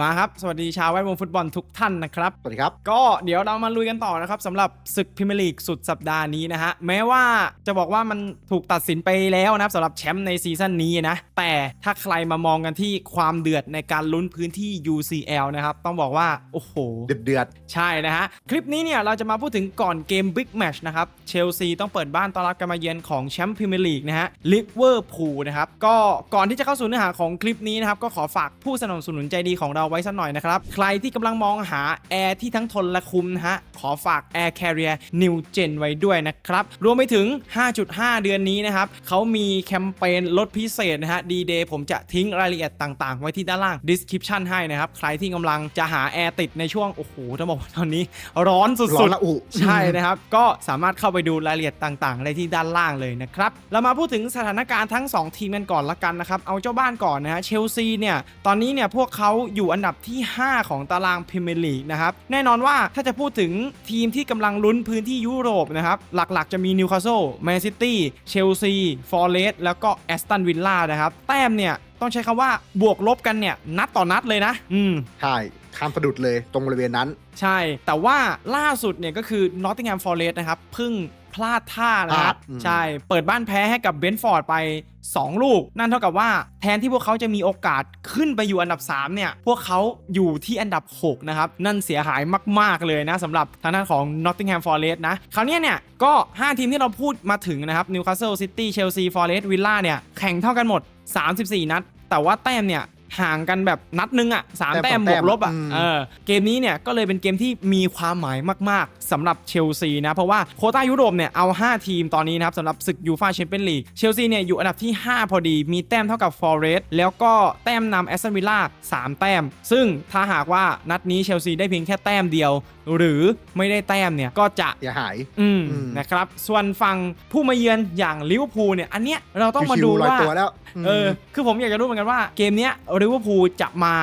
มาครับ สวัสดีชาวแวดวงฟุตบอลทุกท่านนะครับ สวัสดีครับ ก็เดี๋ยวเรามาลุยกันต่อนะครับสำหรับศึกพรีเมียร์ลีกสุดสัปดาห์นี้นะฮะ แม้ว่าจะบอกว่ามันถูกตัดสินไปแล้วนะครับสำหรับแชมป์ในซีซั่นนี้นะ แต่ถ้าใครมามองกันที่ความเดือดในการลุ้นพื้นที่ UCL นะครับ ต้องบอกว่า โอ้โห เดือดเดือดใช่นะฮะ คลิปนี้เนี่ยเราจะมาพูดถึงก่อนเกมบิ๊กแมชนะครับเชลซีต้องเปิดบ้านต้อนรับการมาเยือนของแชมป์พรีเมียร์ลีกนะฮะลิเวอร์พูลนะครับก็ก่อนที่จะเข้าสู่เนื้อหาของคลิปนี้นะครับก็ขอฝากผู้สนับสนุนใจดีของเราไว้สักหน่อยนะครับ ใครที่กำลังมองหาแอร์ที่ทั้งทนและคุ้มนะฮะ ขอฝาก Air Carrier New Gen ไว้ด้วยนะครับ รวมไปถึง 5.5 เดือนนี้นะครับเขามีแคมเปญลดพิเศษนะฮะดีเดย์ผมจะทิ้งรายละเอียดต่างๆ ไว้ที่ด้านล่าง description ให้นะครับ ใครที่กำลังจะหาแอร์ติดในช่วง โอ้โหต้องบอกว่าตอนนี้ ร้อนสุร้อดนๆละอุใช่นะครับ ก็สามารถเข้าไปดูรายละเอียดต่างๆ ได้ที่ด้านล่างเลยนะครับ เรามาพูดถึงสถานการณ์ทั้ง 2 ทีมกันก่อนละกันนะครับ เอาเจ้าบ้านก่อนนะฮะ เชลซีเนี่ย ตอนนี้เนี่ยพวกเขาอยู่อันดับที่ 5 ของตารางพรีเมียร์ลีกนะครับแน่นอนว่าถ้าจะพูดถึงทีมที่กำลังลุ้นพื้นที่ยุโรปนะครับหลักๆจะมีนิวคาสเซิลแมนซิตี้เชลซีฟอร์เรสแล้วก็แอสตันวิลล่านะครับแต้มเนี่ยต้องใช้คำว่าบวกลบกันเนี่ยนัดต่อนัดเลยนะ อืมใช่ข้ามสะดุดเลยตรงบริเวณนั้น ใช่ แต่ว่าล่าสุดเนี่ยก็คือ Nottingham Forest นะครับเพิ่ง พลาดท่านะครับ พลาดอืม ใช่ เปิดบ้านแพ้ให้กับเบนฟอร์ดไป 2 ลูก นั่นเท่ากับว่าแทนที่พวกเขาจะมีโอกาสขึ้นไปอยู่อันดับ 3 เนี่ย พวกเขาอยู่ที่อันดับ 6 นะครับ นั่นเสียหายมาก ๆ เลยนะสำหรับทางด้านของ Nottingham Forest นะ คราวเนี้ยเนี่ย ก็ 5 ทีมที่เราพูดมาถึงนะครับ Newcastle City Chelsea Forest Villa เนี่ย แข่งเท่ากันหมด 34 นัด แต่ว่าแต้มเนี่ย ห่างกันแบบนัดหนึงอะสามแต้แต้มมสองบวกลบอะแต้มอืมเออเกมนี้เนี่ยก็เลยเป็นเกมที่มีความหมายมาก ๆสำหรับเชลซีนะ เพราะว่าโควต้ายุโรปเนี่ยเอา 5 ทีมตอนนี้นะครับสำหรับศึกยูฟาแชมเปี้ยนลีกเชลซีเนี่ยอยู่อันดับที่ 5 พอดี มีแต้มเท่ากับฟอร์เรสแล้วก็แต้มนำแอสตันวิลล่า3แต้ม ซึ่งถ้าหากว่านัดนี้เชลซีได้เพียงแค่แต้มเดียว หรือไม่ได้แต้มเนี่ยก็จะเสียหาย อืมอืมนะครับ ส่วนฝั่งผู้มาเยือนอย่างลิเวอร์พูลเนี่ยอันเนี้ยเราต้องมาชิดูวๆลอยว่าตัวแล้วมเออคือผมอยากจะรู้เหมือนกันว่าเกมเนี้ยลิเวอร์พูลจะมา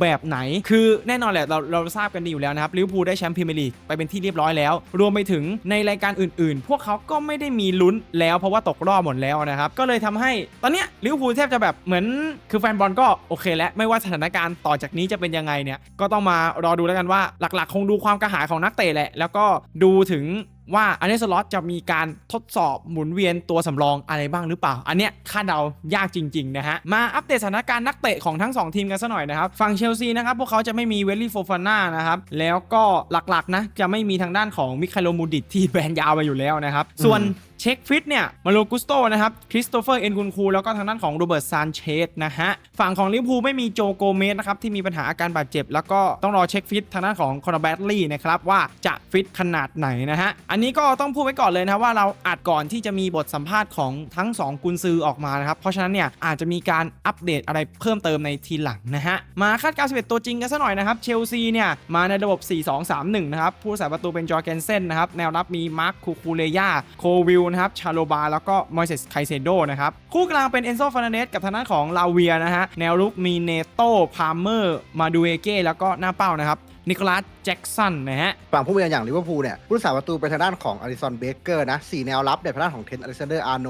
แบบไหน คือแน่นอนแหละเราเราทราบกันดีอยู่แล้วนะครับลิเวอร์พูลได้แชมป์พรีเมียร์ลีกไปเป็นที่เรียบร้อยแล้ว รวมไปถึงในรายการอื่นๆ พวกเขาก็ไม่ได้มีลุ้นแล้วเพราะว่าตกรอบหมดแล้วนะครับ ก็เลยทำให้ตอนเนี้ยลิเวอร์พูลแทบจะแบบเหมือนคือแฟนบอลก็โอเคแล้วไม่ว่าสถานการณ์ต่อจากนี้จะเป็นยังไงเนี่ยก็ต้องมารอดูแล้วกันว่าหลักๆ คงดูความกระหายของนักเตะแหละแล้วก็ดูถึง ว่าอันนี้สล็อตจะมีการทดสอบหมุนเวียนตัวสำรองอะไรบ้างหรือเปล่า อันเนี้ยคาดเดายากจริงๆนะฮะ มาอัปเดตสถานการณ์นักเตะของทั้ง 2 ทีมกันสัหน่อยนะครับ ฝั่งเชลซีนะครับ พวกเขาจะไม่มีเวลลี่โฟฟาน่านะครับ แล้วก็หลักๆนะ จะไม่มีทางด้านของมิคาโลมูดิตที่แบนยาวไปอยู่แล้วนะครับ ส่วน เช็คฟิตเนี่ยมาโลกุสโตนะครับคริสโตเฟอร์เอ็นคุนคูแล้วก็ทางด้านของโรเบิร์ตซานเชสนะฮะฝั่งของลิเวอร์พูลไม่มีโจโกเมสนะครับที่มีปัญหาอาการบาดเจ็บ แล้วก็ต้องรอเช็คฟิตทางด้านของคอนอร์แบตลี่นะครับว่าจะฟิตขนาดไหนนะฮะอันนี้ก็ต้องพูดไว้ก่อนเลยนะว่าเราอัดก่อนที่จะมีบทสัมภาษณ์ของทั้ง 2 กุนซือออกมานะครับเพราะฉะนั้นเนี่ยอาจจะมีการอัปเดตอะไรเพิ่มเติมในทีหลังนะฮะมาคาดการณ์11ตัวจริงกันซะหน่อยนะครับเชลซีเนี่ยมาในระบบ 4-2-3-1 นะครับผู้รักษาประตูเป็นจอร์เกนเซนนะครับแนวรับมีมาร์คคูคูเลยาโควิลนะครับชาโลบาแล้วก็มอยเซสไคเซโดนะครับคู่กลางเป็นเอนโซฟานาเนสกับทางด้านของลาเวียนะฮะแนวรุกมีเนโตพาร์เมอร์มาดูเอเก้แล้วก็หน้าเป้านะครับนิโคลัสแจ็กสันนะฮะ ฝั่งผู้มีอย่างลิเวอร์พูลเนี่ยผู้รักษาประตูเป็นทางด้านของอลิซอนเบเกอร์นะสี่แนวรับเนี่ยเป็นทางด้านของเทนอเล็กซานเดอร์อาร์โน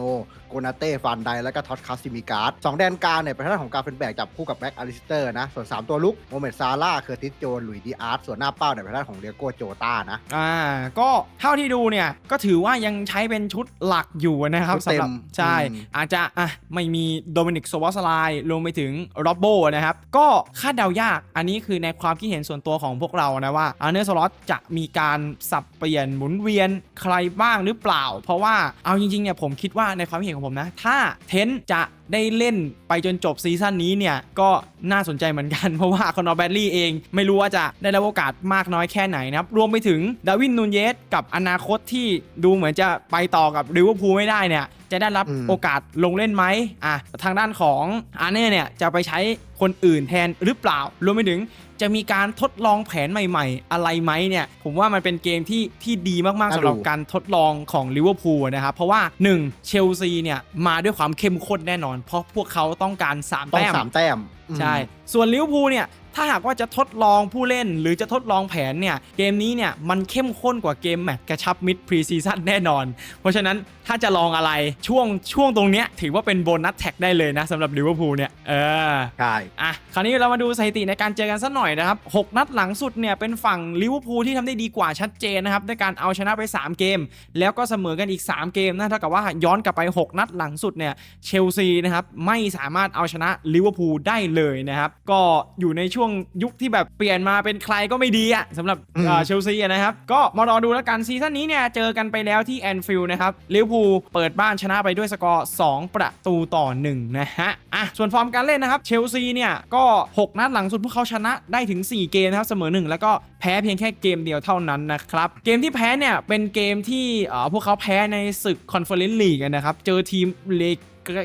โกนาเต้ฟานไดและก็ท็อตคาสิมิการ์ดสองแดนกลางเนี่ยเป็นทางด้านของการเป็นแบกจับคู่กับแบ็กอลิสเตอร์นะส่วน 3 ตัวลุกโมเมดซาร่าเคอร์ติสโจนหลุยดีอาร์ตส่วนหน้าเป้าเนี่ยเป็นทางด้านของเดียโกโจต้านะอ่าก็เท่าที่ดูเนี่ยก็ถือว่ายังใช้เป็นชุดหลักอยู่นะครับชุดเต็สำหมรับใช่อืมอาจจะอะไม่มีโดมินิกโซวอสไลรวมไปถึงโรบโบนะครับก็คาดเดายากอันนี้คือในความคิดเห็นส่วนตัวของพวกเรานะว่าอาร์เนอร์สล็อตจะมีการสับเปลี่ยนหมุนเวียนใครบ้างหรือเปล่า เพราะว่าเอาจริงๆเนี่ยผมคิดว่าในความเห็นของผมนะ ถ้าเทนต์จะได้เล่นไปจนจบซีซั่นนี้เนี่ย ก็น่าสนใจเหมือนกัน เพราะว่าคอนอร์แบดลี่เอง ไม่รู้ว่าจะได้รับโอกาสมากน้อยแค่ไหนนะครับ รวมไปถึงดาวินนูนเยสกับอนาคตที่ดูเหมือนจะไปต่อกับลิเวอร์พูลไม่ได้เนี่ยจะได้รับอโอกาสลงเล่นไหมอะทางด้านของอาร์เน่เนี่ยจะไปใช้คนอื่นแทนหรือเปล่า รวมไปถึง จะมีการทดลองแผนใหม่ ๆ อะไรไหมเนี่ย ผมว่ามันเป็นเกมที่ที่ดีมากๆน่าดูสำหรับการทดลองของลิเวอร์พูลนะครับ เพราะว่า 1 เชลซีเนี่ย มาด้วยความเข้มข้นแน่นอน เพราะพวกเขาต้องการ3ต้องแต้มสามแต้มอืมใช่ ส่วนลิเวอร์พูลเนี่ยถ้าหากว่าจะทดลองผู้เล่นหรือจะทดลองแผนเนี่ย เกมนี้เนี่ยมันเข้มข้นกว่าเกมแมตช์กระชับมิดพรีซีซั่นแน่นอน เพราะฉะนั้นถ้าจะลองอะไรช่วงช่วงตรงเนี้ยถือว่าเป็นโบนัสแท็กได้เลยนะสำหรับลิเวอร์พูลเนี่ย เออ ใช่ อะ คราวนี้เรามาดูสถิติในการเจอกันสักหน่อยนะครับ 6 นัดหลังสุดเนี่ยเป็นฝั่งลิเวอร์พูลที่ทำได้ดีกว่าชัดเจนนะครับด้วยการเอาชนะไป 3 เกม แล้วก็เสมอกันอีก 3 เกมนะเท่ากับว่าย้อนกลับไป 6 นัดหลังสุดเนี่ยเชลซีนะครับไม่สามารถเอาชนะลิเวอร์พูลได้เลยนะครับก็อยู่ในช่วงยุคที่แบบเปลี่ยนมาเป็นใครก็ไม่ดีอะสำหรับอืมเอ่อเชลซีอะนะครับ ก็มารอดูแล้วกันซีซั่นนี้เนี่ยเจอกันไปแล้วที่แอนฟิลด์นะครับลิเวอร์พูลเปิดบ้านชนะไปด้วยสกอร์ 2 ประตูต่อ 1 นะฮะอะส่วนฟอร์มการเล่นนะครับเชลซีเนี่ยก็ 6 นัดหลังสุดพวกเขาชนะได้ถึง 4 เกมนะครับเสมอ 1 แล้วก็ แพ้เพียงแค่เกมเดียวเท่านั้นนะครับ เกมที่แพ้เนี่ยเป็นเกมที่เอ่อพวกเขาแพ้ในศึกคอนเฟอเรนซ์ลีกนะครับ เจอทีมเล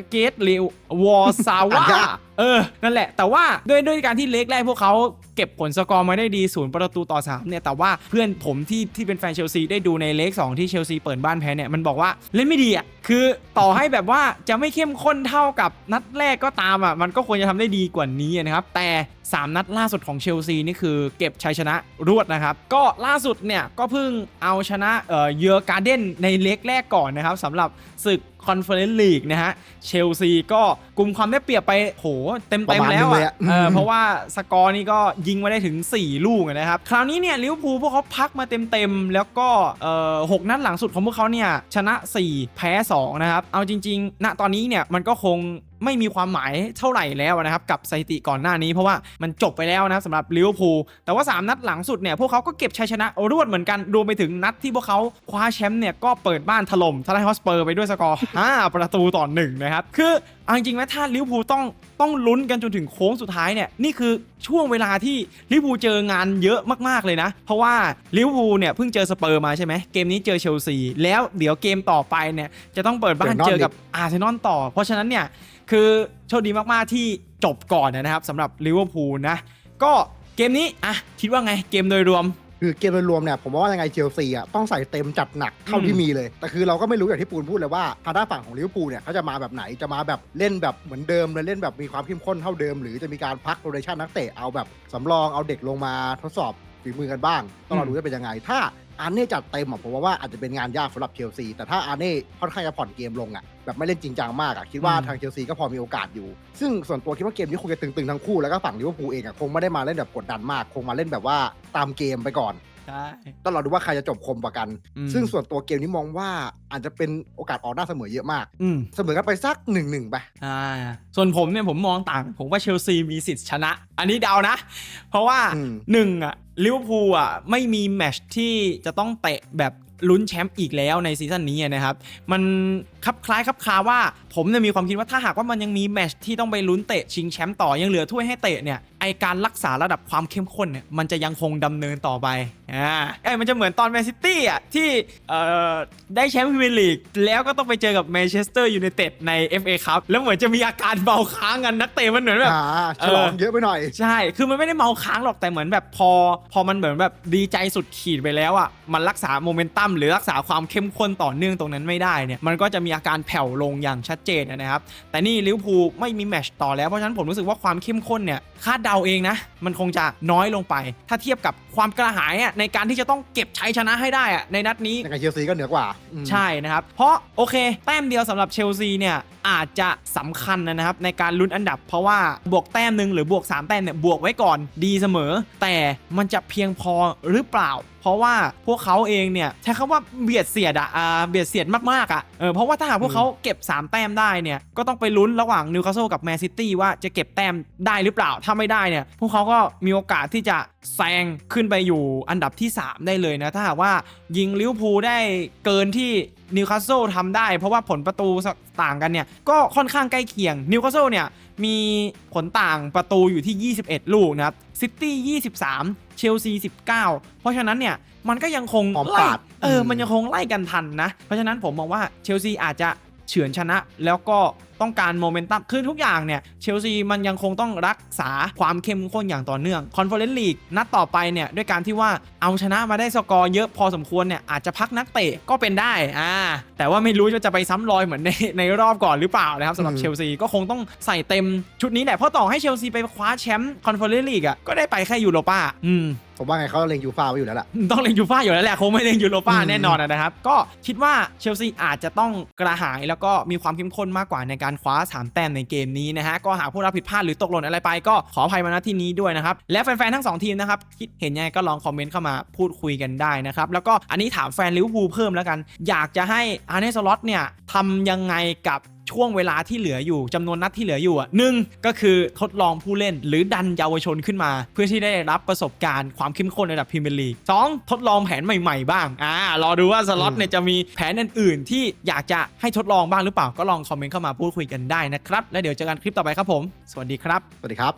เกตเลววอร์ซาวาอะยากเออ นั่นแหละ แต่ว่าด้วยด้วยการที่เล็กแรกพวกเขา เก็บผลสกอร์มาได้ดีศูนย์ประตูต่อ3เนี่ยแต่ว่าเพื่อนผมที่ที่เป็นแฟนเชลซีได้ดูในเล็ก2ที่เชลซีเปิดบ้านแพ้เนี่ยมันบอกว่าเล่นไม่ดีอะคือต่อให้แบบว่าจะไม่เข้มข้นเท่ากับนัดแรกก็ตามอะมันก็ควรจะทำได้ดีกว่านี้นะครับ แต่ 3 นัดล่าสุดของเชลซีนี่คือเก็บชัยชนะรวดนะครับ ก็ล่าสุดเนี่ยก็เพิ่งเอาชนะเอ่อเยอร์การ์เดนในเล็กแรกก่อนนะครับสำหรับศึก คอนเฟอเรนซ์ลีกนะฮะเชลซีก็กลุ่มความได้เปรียบไปโหเต็มประเต็มมาณแล้วนึงเลยอะอะเอออืมเพราะว่าสกอร์นี่ก็ยิงมาได้ถึง 4 ลูกอะนะครับ คราวนี้เนี่ยลิเวอร์พูลพวกเขาพักมาเต็มๆ แล้วก็เอ่อหกนัดหลังสุดของพวกเขาเนี่ยชนะ 4 แพ้ 2 นะครับ เอาจริงๆ ณตอนนี้เนี่ยมันก็คง ไม่มีความหมายเท่าไหร่แล้วนะครับกับสถิติก่อนหน้านี้เพราะว่ามันจบไปแล้วนะครับสำหรับลิเวอร์พูลแต่ว่า 3 นัดหลังสุดเนี่ยพวกเขาก็เก็บชัยชนะรวดเหมือนกันรวมไปถึงนัดที่พวกเขาคว้าแชมป์เนี่ยก็เปิดบ้านถล่มทลายฮอสเปอร์ไปด้วยสกอร์5ประตูต่อหนึ่งนะครับคือ เอาจริงๆไหมถ้าลิเวอร์พูลต้องต้องลุ้นกันจนถึงโค้งสุดท้ายเนี่ยนี่คือช่วงเวลาที่ลิเวอร์พูลเจองานเยอะมากๆเลยนะ เพราะว่าลิเวอร์พูลเนี่ยเพิ่งเจอสเปอร์มาใช่ไหมเกมนี้เจอเชลซีแล้วเดี๋ยวเกมต่อไปเนี่ยจะต้องเปิดบ้านเจอกับอาร์เซนอลต่อ เพราะฉะนั้นเนี่ยคือโชคดีมากๆที่จบก่อนนะครับสำหรับลิเวอร์พูลนะก็เกมนี้อะคิดว่าไงเกมโดยรวม คือเกมโดยรวมเนี่ยผมว่ายังไงเชลซีอะต้องใส่เต็มจัดหนักเท่าอืมที่มีเลย แต่คือเราก็ไม่รู้อย่างที่ปูนพูดเลยว่าทางด้านฝั่งของลิเวอร์พูลเนี่ยเขาจะมาแบบไหนจะมาแบบเล่นแบบเหมือนเดิมเลยเล่นแบบมีความเข้มข้นเท่าเดิม หรือจะมีการพักโรเตชันนักเตะเอาแบบสำรองเอาเด็กลงมาทดสอบ ฝีมือกันบ้างต้องรอดูว่าเป็นยังไง ถ้าอาร์เน่จัดเต็มอะผมว่าอาจจะเป็นงานยากสำหรับเชลซีแต่ถ้าอาร์เน่ค่อนข้างจะผ่อนเกมลงอะแบบไม่เล่นจริงจังมากอะคิดว่าอืมทางเชลซีก็พอมีโอกาสอยู่ ซึ่งส่วนตัวคิดว่าเกมนี้คงจะตึงๆทั้งคู่แล้วก็ฝั่งลิเวอร์พูลเองอะคงไม่ได้มาเล่นแบบกดดันมาก คงมาเล่นแบบว่าตามเกมไปก่อนใช่ต้องรอดูว่าใครจะจบคมกว่ากันอืมซึ่งส่วนตัวเกมนี้มองว่าอาจจะเป็นโอกาสออกหน้าเสมอเยอะมากอืมเสมอกันไปสักหนึ่งหนึ่งไปอ่าส่วนผมเนี่ยผมมองต่าง ผมว่าเชลซีมีสิทธิ์ชนะ อันนี้เดานะ เพราะว่าอืมหนึ่งอะ ลิเวอร์พูลอะไม่มีแมชที่จะต้องเตะแบบลุ้นแชมป์อีกแล้วในซีซั่นนี้นะครับ มันคลับคล้ายคลับคาว่าผมเนี่ยมีความคิดว่าถ้าหากว่ามันยังมีแมชที่ต้องไปลุ้นเตะชิงแชมป์ต่อยังเหลือถ้วยให้เตะเนี่ย อการรักษาระดับความเข้มข้นเนี่ยมันจะยังคงดำเนินต่อไปอ่าเอ้ยมันจะเหมือนตอนแมนซิตี้อะที่เอ่อได้แชมป์พรีเมียร์ลีกแล้วก็ต้องไปเจอกับแมนเชสเตอร์ยูไนเต็ดใน FA ครับแล้วเหมือนจะมีอาการเบาค้างกันนักเตะมันเหมือนแบบอ่าฉลองเยอะไปหน่อย ใช่ คือมันไม่ได้เมาค้างหรอกแต่เหมือนแบบพอ พอมันเหมือนแบบดีใจสุดขีดไปแล้วอะมันรักษาโมเมนตัมหรือรักษาความเข้มข้นต่อเนื่องตรงนั้นไม่ได้เนี่ยมันก็จะมีอาการแผ่วลงอย่างชัดเจนนะครับแต่นี่ลิเวอร์พูลไม่มีแมตช์ต่อแล้วเพราะฉะนั้นผมรู้สึกว่าความเข้มข้นเนี่ยคาดเดาเองนะ มันคงจะน้อยลงไป ถ้าเทียบกับความกระหายอะในการที่จะต้องเก็บชัยชนะให้ได้อะในนัดนี้ยังไงเชลซีก็เหนือกว่าอืมใช่นะครับ เพราะโอเค แต้มเดียวสำหรับเชลซีเนี่ยอาจจะสำคัญนะครับในการลุ้นอันดับ เพราะว่าบวกแต้มหนึ่งหรือบวก 3 แต้มเนี่ยบวกไว้ก่อนดีเสมอ แต่มันจะเพียงพอหรือเปล่า เพราะว่าพวกเขาเองเนี่ยใช้คำว่าเบียดเสียดอะอ่าเบียดเสียดมากๆอะเออเพราะว่าถ้าหากพวกเขาเก็บ 3 แต้มได้เนี่ยก็ต้องไปลุ้นระหว่างนิวคาสเซิลกับแมนซิตี้ว่าจะเก็บแต้มได้หรือเปล่าถ้าไม่ได้เนี่ยพวกเขาก็มีโอกาสที่จะแซงขึ้นไปอยู่อันดับที่ 3 ได้เลยนะถ้าหากว่ายิงลิเวอร์พูลได้เกินที่นิวคาสเซิลทำได้ เพราะว่าผลประตูต่างกันเนี่ยก็ค่อนข้างใกล้เคียงนิวคาสเซิลเนี่ย มีผลต่างประตูอยู่ที่ 21 ลูกนะครับซิตี้23 เชลซี 19 เพราะฉะนั้นเนี่ยมันก็ยังคงหอมไล่ปาดเอออมมันยังคงไล่กันทันนะ เพราะฉะนั้นผมมองว่าเชลซีอาจจะเฉือนชนะแล้วก็ต้องการโมเมนตัมคือทุกอย่างเนี่ยเชลซีมันยังคงต้องรักษาความเข้มข้นอย่างต่อเนื่องคอนเฟอเรนซ์ลีกนัดต่อไปเนี่ยด้วยการที่ว่าเอาชนะมาได้สกอร์เยอะพอสมควรเนี่ยอาจจะพักนักเตะก็เป็นได้อ่าแต่ว่าไม่รู้ว่าจะไปซ้ำรอยเหมือนในในรอบก่อนหรือเปล่านะครับสำหรับอืมเชลซีก็คงต้องใส่เต็มชุดนี้แหละเพราะต่อให้เชลซีไปคว้าแชมป์คอนเฟอเรนซ์ลีกอะก็ได้ไปแค่ยูโรป้าอืมผมว่าไงเขาเล็งยูฟ่าไว้อยู่แล้วล่ะ ต้องเล่นยูฟ่าอยู่แล้วแหละคงไม่เล่นยูโรป้าอืมแน่นอนนะครับ ก็คิดว่าเชลซีอาจจะต้องกระหายแล้วก็มีความเข้มข้นมากกว่าในการคว้า3แต้มในเกมนี้นะฮะก็หากผู้รับผิดพลาดหรือตกหล่นอะไรไปก็ขออภัยมาณที่นี้ด้วยนะครับและแฟนๆทั้ง 2 ทีมนะครับคิดเห็นยังไงก็ลองคอมเมนต์เข้ามาพูดคุยกันได้นะครับแล้วก็อันนี้ถามแฟนลิเวอร์พูลเพิ่มแล้วกัน อยากจะให้อาร์เนสล็อตเนี่ยทำยังไงกับ ช่วงเวลาที่เหลืออยู่จำนวนนัดที่เหลืออยู่อะหนึ่งก็คือทดลองผู้เล่นหรือดันเยาวชนขึ้นมา เพื่อที่ได้รับประสบการณ์ความเข้มข้นในระดับพรีเมียร์ลีกสองทดลองแผนใหม่ ๆ บ้างอ่ารอดูว่าสล็อตเนี่ยจะมีแผนอื่น ๆ ที่อยากจะให้ทดลองบ้างหรือเปล่าก็ลองคอมเมนต์เข้ามาพูดคุยกันได้นะครับ แล้วเดี๋ยวเจอกันคลิปต่อไปครับผม สวัสดีครับ สวัสดีครับ